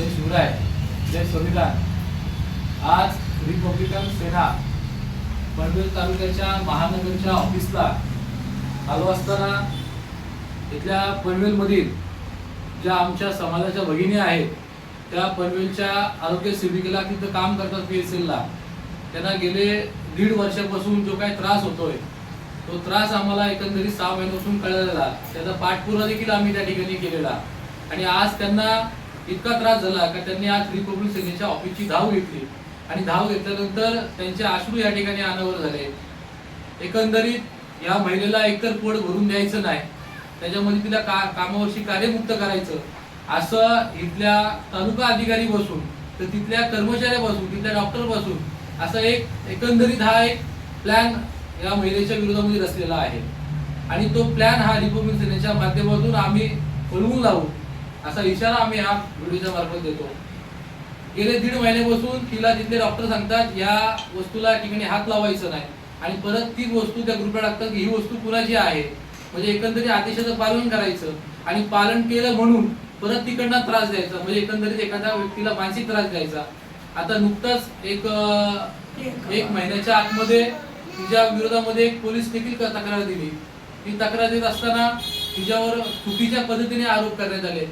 जय शिवराय जय संविधान आज रिपब्लिकन सेना पनवेल तालुक्याच्या महानगरच्या ऑफिसला आलो असताना इथल्या पनवेलमधील ज्या आमच्या समाजाच्या भगिनी आहेत त्या पनवेलच्या आरोग्य सेविकेला तिथं काम करतात पी एस एलला त्यांना गेले दीड वर्षापासून जो काही त्रास होतोय तो त्रास आम्हाला एकंदरीत सहा महिन्यापासून कळलेला. त्याचा पाठपुरा देखील आम्ही त्या ठिकाणी केलेला. आणि आज त्यांना इतका त्रास झाला का त्यांनी आज रिपब्लिक सेनेच्या ऑफिसची धाव घेतली. आणि धाव घेतल्यानंतर त्यांचे अश्रू या ठिकाणी अनावर झाले. एकंदरीत या महिलेला एकतर पोट भरून द्यायचं नाही. त्याच्यामध्ये तिला का कामावरशी कार्यमुक्त करायचं. असं इथल्या तालुका अधिकारी बसून तर तिथल्या कर्मचाऱ्यापासून तिथल्या डॉक्टर बसून असं एक एकंदरीत हा एक प्लॅन या महिलेच्या विरोधामध्ये रचलेला आहे. आणि तो प्लॅन हा रिपब्लिक सेनेच्या माध्यमातून आम्ही पळवून लावू. असा इशारा आम्ही हा व्हिडिओच्या मार्फत देतो. गेले दीड महिन्यापासून तिला तिथले डॉक्टर सांगतात या वस्तूला ठिकाणी हात लावायचं नाही. आणि परत तीच वस्तू त्या ग्रुपला टाकतात की ही वस्तू कुणाची आहे? म्हणजे एकंदरीत आदेशाचं पालन करायचं आणि पालन केलं म्हणून परत तिकडनं त्रास द्यायचा. म्हणजे एकंदरीत एखाद्या व्यक्तीला मानसिक त्रास द्यायचा. आता नुकताच एक एक महिन्याच्या आतमध्ये तिच्या विरोधामध्ये एक पोलीस देखील तक्रार दिली. ती तक्रार देत असताना तिच्यावर चुकीच्या पद्धतीने आरोप करण्यात आले.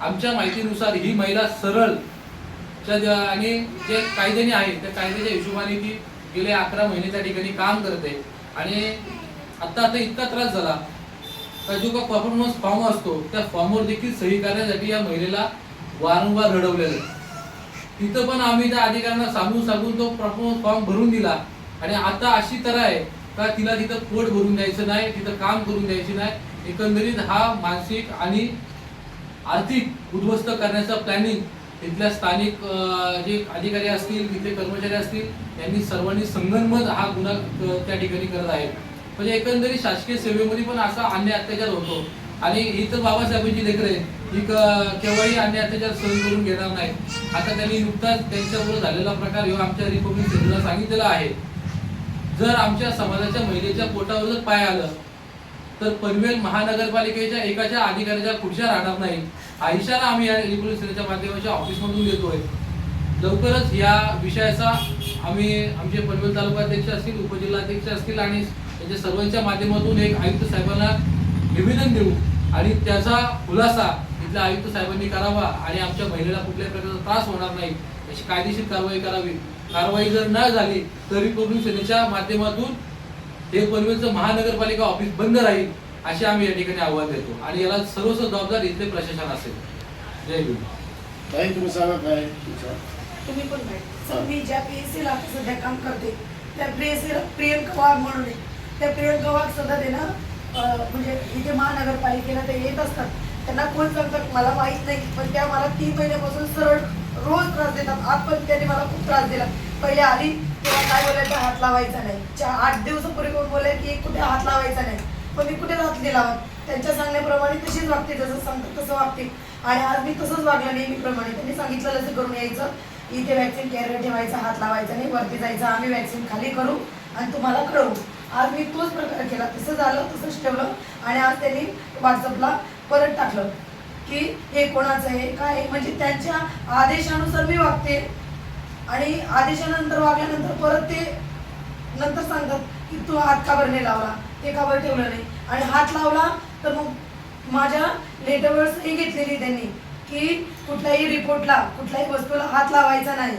आमच्या माहितीनुसार ही महिला सरळ ज्या- आणि जे कायद्याने आहे त्या कायद्याच्या हिशोबाने ती गेले अकरा महिने त्या ठिकाणी काम करते. आणि आता आता इतका त्रास झाला तर जो का परफॉर्मन्स फॉर्म असतो त्या फॉर्मवर देखील सही करण्यासाठी या महिलेला वारंवार रडवलेलं तिथं पण आम्ही त्या अधिकाऱ्यांना सांगून सांगून तो परफॉर्मन्स फॉर्म भरून दिला. आणि आता अशी तर आहे का तिला तिथं पोट भरून द्यायचं नाही तिथं काम करून द्यायचं नाही. एकंदरीत हा मानसिक आणि आर्थिक उद्ध्वस्त करण्याचा प्लॅनिंग इथल्या स्थानिक जे अधिकारी असतील तिथले कर्मचारी असतील यांनी सर्वांनी संगनमत हा गुन्हा त्या ठिकाणी करत आहेत म्हणजे एकंदरीत शासकीय सेवेमध्ये पण असा अन्याय अत्याचार होतो. आणि ही तर बाबासाहेबांची लेकरे ही केव्हाही अन्य अत्याचार सहन करून घेणार नाही. आता त्यांनी नुकताच त्यांच्याबरोबर झालेला प्रकार ह्यो आमच्या रिपब्लिक सेनेला सांगितलेला आहे. जर आमच्या समाजाच्या महिलेच्या पोटावर जर पाय आलं तर पनवेल महानगरपालिकेच्या एकाच्या अधिकाऱ्याच्या खुर्च्या राहणार नाही. हा इशारा आम्ही या रिपब्लिक सेनेच्या माध्यमाच्या ऑफिसमधून देतोय. लवकरच या विषयाचा आम्ही आमचे पनवेल तालुका अध्यक्ष असतील उपजिल्हाध्यक्ष असतील आणि त्यांच्या सर्वांच्या माध्यमातून एक आयुक्त साहेबांना निवेदन देऊ. आणि त्याचा खुलासा इथल्या आयुक्त साहेबांनी करावा आणि आमच्या महिलेला कुठल्याही प्रकारचा त्रास होणार नाही याची कायदेशीर कारवाई करावी. कारवाई जर न झाली तरी करून सेनेच्या माध्यमातून हे पनवेलचं महानगरपालिका ऑफिस बंद राहील असे आम्ही या ठिकाणी आव्हान देतो. आणि याला सर्वस्व जबाबदार इथले प्रशासन असेल. जय भीम. ताई तुम्ही सांगा काय तुमचं? तुम्ही पण नाही सर मी ज्या पी एस सीला सध्या काम करते त्या पी एस सीला प्रियंका वाघ म्हणून त्या प्रियंका वाघ सध्या ते ना म्हणजे इथे महानगरपालिकेला ते येत असतात. त्यांना कोण सांगतात मला माहीत नाही पण त्या मला तीन महिन्यापासून सरळ रोज त्रास देतात. आज पण त्यांनी मला खूप त्रास दिला. पहिले आधी तेव्हा काय बोलायचं हात लावायचा नाही. चार आठ दिवसापूर्वी कोण बोलाय की कुठे हात लावायचा नाही. पण मी कुठे हात दिला त्यांच्या सांगण्याप्रमाणे तशीच वागते जसं सांगतात तसं वागते. आणि आज मी तसंच वागलं नेहमीप्रमाणे. त्यांनी सांगितलं लस करून यायचं. इथे वॅक्सिन कॅरियर ठेवायचा हात लावायचा नाही. वरती जायचं. आम्ही वॅक्सिन खाली करू आणि तुम्हाला कळवू. आज मी तोच प्रकार केला. तसं झालं तसंच ठेवलं. आणि आज त्यांनी व्हॉट्सअपला परत टाकलं की हे कोणाचं आहे काय म्हणजे त्यांच्या आदेशानुसार मी वागते. आणि आदेशानंतर वागल्यानंतर परत ते नंतर सांगतात की तू हात काबर नाही लावला? ते काबर ठेवलं नाही? आणि हात लावला तर मग माझ्या लेटरवर सही घेतलेली त्यांनी की कुठल्याही रिपोर्टला कुठल्याही वस्तूला हात लावायचा नाही.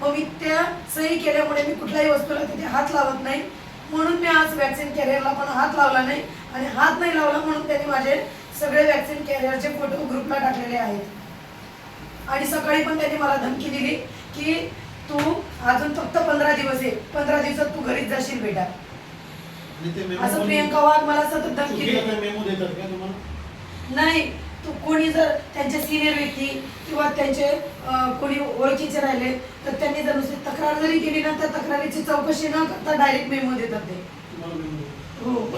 मग मी त्या सही केल्यामुळे मी कुठल्याही वस्तूला तिथे हात लावत नाही. म्हणून मी आज वॅक्सिन कॅरियरला पण हात लावला नाही. आणि हात नाही लावला म्हणून त्यांनी माझे सगळे वॅक्सिन कॅरियरचे फोटो ग्रुपला टाकलेले आहेत. आणि सकाळी पण त्यांनी मला धमकी दिली की तू अजून फक्त पंधरा दिवस आहे पंधरा दिवसात तू घरीच जाशील बेटा. असं प्रियंका वाघ मला सतत धमकी नाही तू कोणी जर त्यांचे सिनियर व्यक्ती किंवा त्यांचे कोणी ओळखीचे राहिले तर त्यांनी जर नुसती तक्रार जरी केली ना तर तक्रारीची चौकशी न करता डायरेक्ट मेमो देतात ते. हो.